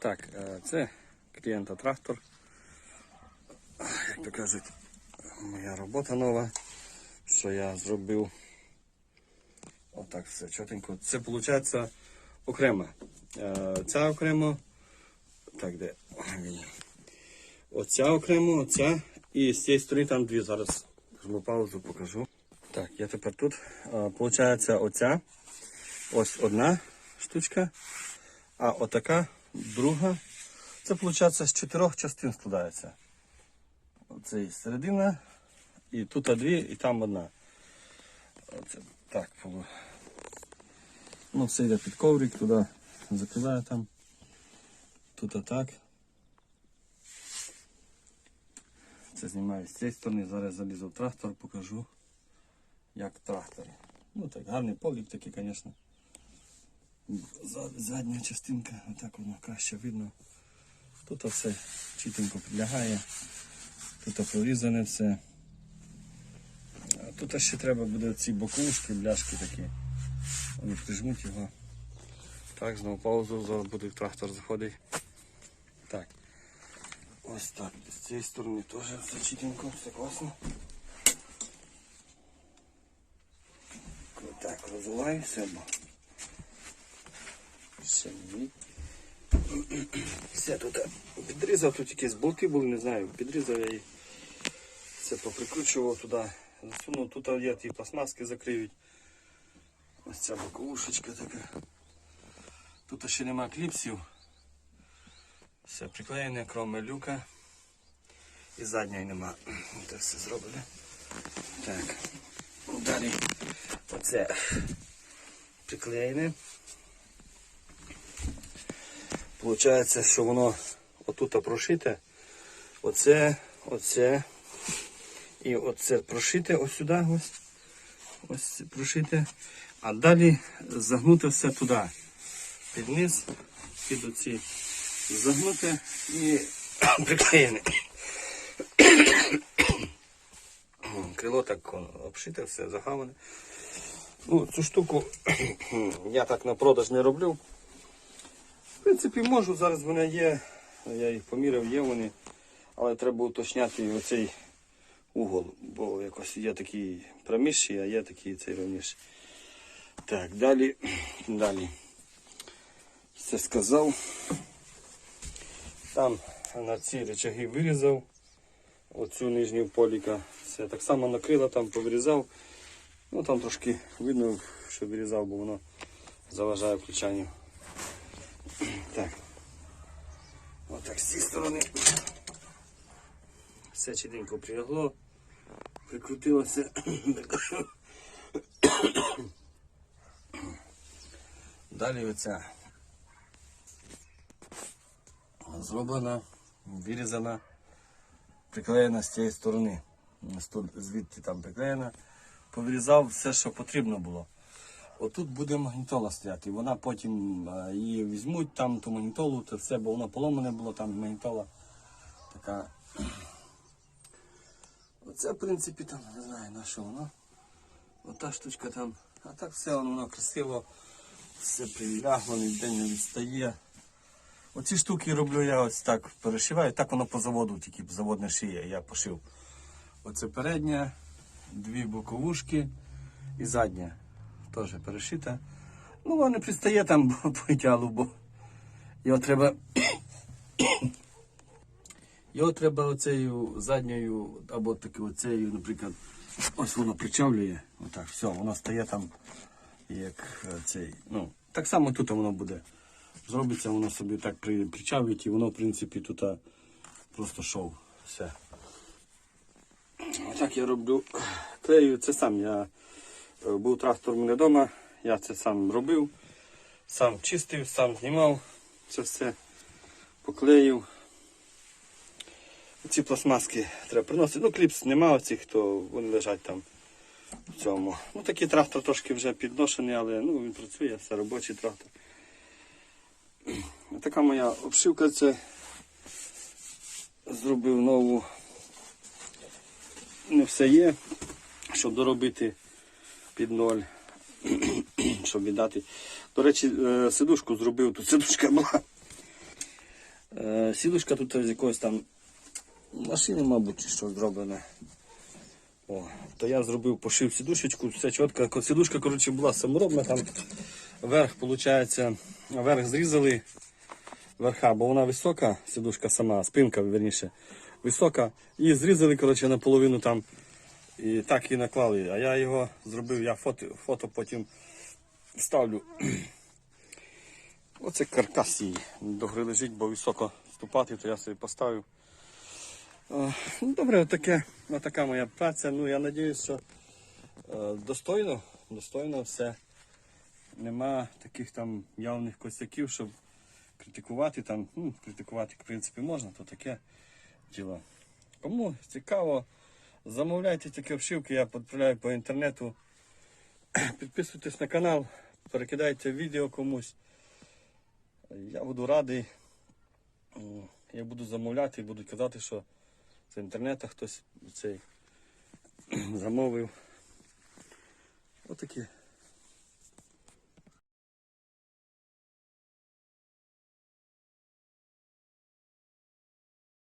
Так, е, це клієнта трактор. Як то кажуть, моя робота нова, що я зробив. Отак все чотенько. Це виходить окремо. Е, Ця окремо. Так, де? Оця окремо, оця. І з цієї сторони там дві. Зараз жму паузу, покажу. Так, я тепер тут. Е, Получається оця. Ось одна штучка. А отака друга. Це виходить з чотирьох частин складається. Оце і середина, і тут дві, і там одна. Оце так було. Ну, все йде під коврик, туди закидаю там. Тут отак. Це знімаю з цієї сторони, зараз залізу в трактор, покажу, як трактор. Ну так, гарний полік такий, звісно. Зад- Задня частинка, отак воно краще видно. Тут все чітенько підлягає. Тут прорізане все. Тут ще треба буде ці боковушки, бляшки такі. Вони прижмуть його. Так, знову паузу, зараз буде трактор заходить. Так. Ось так. З цієї сторони теж все чітенько, все класно. Так, розвиваюся, ні. Все тут підрізав, тут якісь болти були, не знаю, підрізав я їх. Все поприкручував туди, засунув, тут є ті пластмаски закриють. Ось ця боковушечка така. Тут ще нема кліпсів. Все приклеєне, кроме люка. І задньої нема. Це все зроблено. Так. Далі оце приклеєне. Получається, що воно отут прошите. Оце, оце і оце прошите ось сюди. Ось. Ось прошите. А далі загнути все туди. Під низ, під оці загнути і приклеєне. Крило так обшите, все загаване. Ну, цю штуку я так на продаж не роблю. В принципі, можу, зараз вони є, я їх поміряв, є вони, але треба уточняти оцей угол, бо якось є такий проміжчий, а є такий цей рівніший. Так, далі, далі. Все сказав. Там на ці речаги вирізав оцю нижню поліка. Все так само накрило, там повирізав. Ну там трошки видно, що вирізав, бо воно заважає включанню. Так. Отак з цієї сторони. Все чітенько прилягло, прикрутилося. Далі оця зроблена, вирізана, приклеєна з цієї сторони. Звідти там приклеєна. Повирізав все, що потрібно було. Отут буде магнітола стояти. Вона потім е, її візьмуть, там ту магнітолу, це все, бо воно поломане було, там магнітола така. Оце, в принципі, там, не знаю на що воно. Ота штучка там. А так все воно, воно красиво, все прилягло, ніде не відстає. Оці штуки роблю я ось так перешиваю, так воно по заводу, тільки завод не шиє, я пошив. Оце передня, дві боковушки і задня. Теж перешита. Ну, воно не пристає там по ідеалу, бо його треба. Його треба оцею задньою, або таки оцею, наприклад, ось воно причавлює. Отак, все, воно стає там, як е, цей. Ну, так само тут воно буде. Зробиться, воно собі так при, причавить і воно, в принципі, тут просто шов. Все. Отак я роблю. Клею це сам. Я е, був трактор у мене вдома, я це сам робив, сам чистив, сам знімав це все, поклеїв. Ці пластмаски треба приносити. Ну, кліпс нема оцих, то вони лежать там в цьому. Ну, такий трактор трошки вже підношений, але ну, він працює, все робочий трактор. Така моя обшивка це зробив нову. Не все є, щоб доробити під ноль, щоб віддати. До речі, е, сидушку зробив, тут сидушка була. Е, сідушка тут з якоїсь там машини, мабуть, що зроблене. О, то я зробив, пошив сідушечку, все чітко. Сідушка, коротше, була саморобна, там верх, виходить, верх зрізали верха, бо вона висока, сідушка сама, спинка, верніше, висока. І зрізали, коротше, наполовину там. І так і наклали. А я його зробив, я фото, фото потім ставлю. Оце каркас її. Догори лежить, бо високо ступати, то я собі поставив. Е, ну, Добре, отаке, отака моя праця. Ну, я сподіваюся, що е, достойно, достойно все. Нема таких там явних косяків, щоб критикувати там. Ну, критикувати, в принципі, можна, то таке діло. Кому цікаво, замовляйте такі обшивки, я відправляю по інтернету. Підписуйтесь на канал, перекидайте відео комусь. Я буду радий. Я буду замовляти і буду казати, що з інтернету хтось цей замовив. Отакі